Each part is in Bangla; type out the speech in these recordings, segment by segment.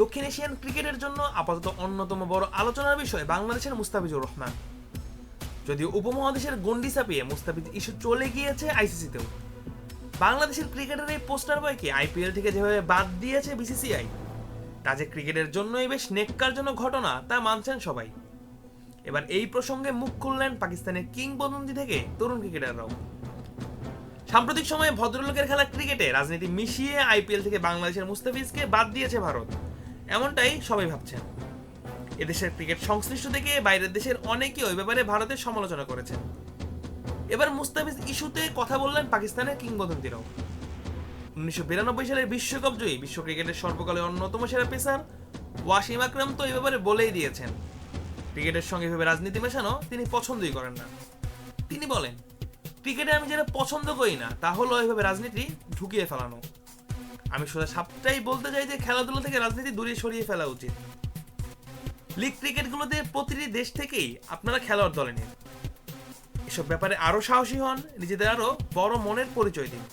দক্ষিণ এশিয়ান ক্রিকেটের জন্য আপাতত অন্যতম বড় আলোচনার বিষয় বাংলাদেশের মুস্তাফিজুর রহমান। যদিও উপমহাদেশের গন্ডি চাপিয়ে মুস্তাফিজ ইস্যু চলে গিয়েছে আইসিসিতেও। বাংলাদেশের ক্রিকেটের এই পোস্টার বয়কে আইপিএল থেকে যেভাবে বাদ দিয়েছে বিসিসিআই, তা যে ক্রিকেটের জন্যই বেশ নেককারজনক ঘটনা তা মানছেন সবাই। এবার এই প্রসঙ্গে মুখ খুললেন পাকিস্তানের কিংবদন্তি থেকে তরুণ ক্রিকেটাররাও। সাম্প্রতিক সময়ে ভদ্রলোকের খেলা ক্রিকেটে রাজনীতি মিশিয়ে আইপিএল থেকে বাংলাদেশের মুস্তাফিজকে বাদ দিয়েছে ভারত। এমনটাই সবাই ভাবছেন। এদেশের ক্রিকেট সংশ্লিষ্ট থেকে বাইরের দেশের অনেকেই ওই ব্যাপারে ভারতের সমালোচনা করেছেন। এবার মুস্তাফিজ ইস্যুতে কথা বললেন পাকিস্তানের কিংবদন্তিরাও। উনিশশো বিরানব্বই সালের বিশ্বকাপ জয়ী বিশ্ব ক্রিকেটের সর্বকালের অন্যতম সেরা পেসার ওয়াসিম আকরাম তো এই ব্যাপারে বলেই দিয়েছেন। ক্রিকেটের সঙ্গে এভাবে রাজনীতি মেশানো তিনি পছন্দই করেন না। তিনি বলেন, ক্রিকেটে আমি যেটা পছন্দ করি না, তা হলো এভাবে রাজনীতি ঢুকিয়ে ফেলানো। আমি সোজা সাপটাই বলতে চাই যে খেলাধুলা থেকে রাজনীতি দূরে সরিয়ে ফেলা উচিত। লিগ ক্রিকেটগুলোতে প্রতিটি দেশ থেকেই আপনারা খেলোয়াড় দলে নিন। এসব ব্যাপারে আরও সাহসী হন, নিজেদের আরও বড় মনের পরিচয় দিন।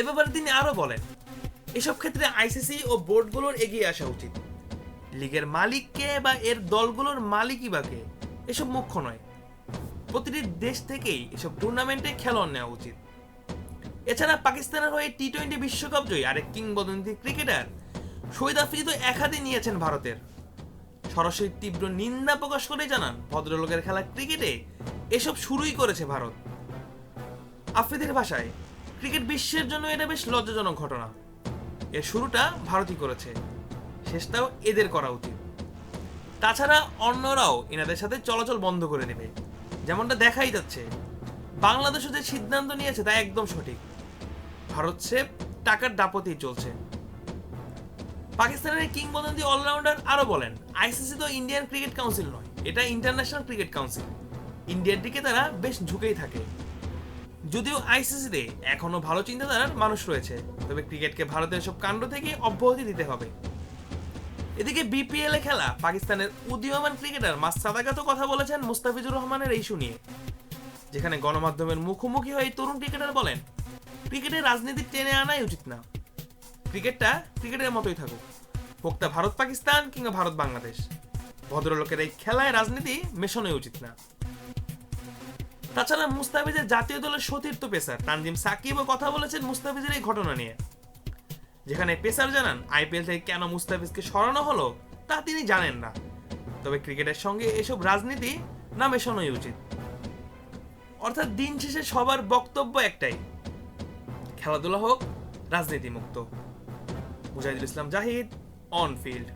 এ ব্যাপারে তিনি আরও বলেন, এসব ক্ষেত্রে আইসিসি ও বোর্ডগুলোর এগিয়ে আসা উচিত। লিগের মালিককে বা এর দলগুলোর মালিকই বা কে, এসব মুখ্য নয়। প্রতিটি দেশ থেকেই এসব টুর্নামেন্টে খেলোয়াড় নেওয়া উচিত। এছাড়া পাকিস্তানের হয়ে টি টোয়েন্টি বিশ্বকাপ জয়ী আরেক কিংবদন্তি ক্রিকেটার। শহীদ আফ্রিদি তো একাধিক নিয়েছেন ভারতের। সরাসরি তীব্র নিন্দা প্রকাশ করে জানান, ভদ্রলোকের খেলা ক্রিকেটে এসব শুরুই করেছে ভারত। আফ্রিদির ভাষায়, ক্রিকেট বিশ্বের জন্য এটা বেশ লজ্জাজনক ঘটনা। এর শুরুটা ভারতই করেছে, শেষটাও এদের করা উচিত। তাছাড়া অন্যরাও এনাদের সাথে চলাচল বন্ধ করে দেবে যেমনটা দেখাই যাচ্ছে, বাংলাদেশও যে সিদ্ধান্ত নিয়েছে তা একদম সঠিক। ভারত সে টাকার দাপতেই চলছে। পাকিস্তানের কিংবদন্তি অলরাউন্ডার আরও বলেন, আইসিসি তো ইন্ডিয়ান ক্রিকেট কাউন্সিল নয়, এটা ইন্টারন্যাশনাল ক্রিকেট কাউন্সিল। ইন্ডিয়ার দিকে তারা বেশ ঝুঁকেই থাকে। যদিও আইসিসিতে এখনও ভালো চিন্তাধারার মানুষ রয়েছে, তবে ক্রিকেটকে ভারতের সব কাণ্ড থেকে অব্যাহতি দিতে হবে। এদিকে বিপিএল খেলা, পাকিস্তানের উদীয়মান ক্রিকেটার মাস সাদাকা তো কথা বলেছেন মুস্তাফিজুর রহমানের এই ইস্যু নিয়ে, যেখানে গণমাধ্যমের মুখোমুখি হয়ে তরুণ ক্রিকেটার বলেন ক্রিকেটে রাজনীতি টেনে আনাই উচিত না। ক্রিকেটটা ক্রিকেটের মতোই থাকুক। হোক ভারত পাকিস্তান কিংবা ভারত বাংলাদেশ। ভদ্রলোকের এই খেলায় রাজনীতি মেশানোই উচিত না। তাছাড়া মুস্তাফিজের জাতীয় দলের সতীর্থ পেসার তানজিম সাকিবও কথা বলেছেন মুস্তাফিজের এই ঘটনা নিয়ে। যেখানে পেসার জানান, আইপিএল থেকে কেন মুস্তাফিজকে সরানো হলো, তা তিনি জানেন না। তবে ক্রিকেটের সঙ্গে এসব রাজনীতি না মেশানোই উচিত। অর্থাৎ দিন শেষে সবার বক্তব্য একটাই খেলাধুলা হোক রাজনীতি মুক্ত মুজাহিদুল ইসলাম জাহিদ অন ফিল্ড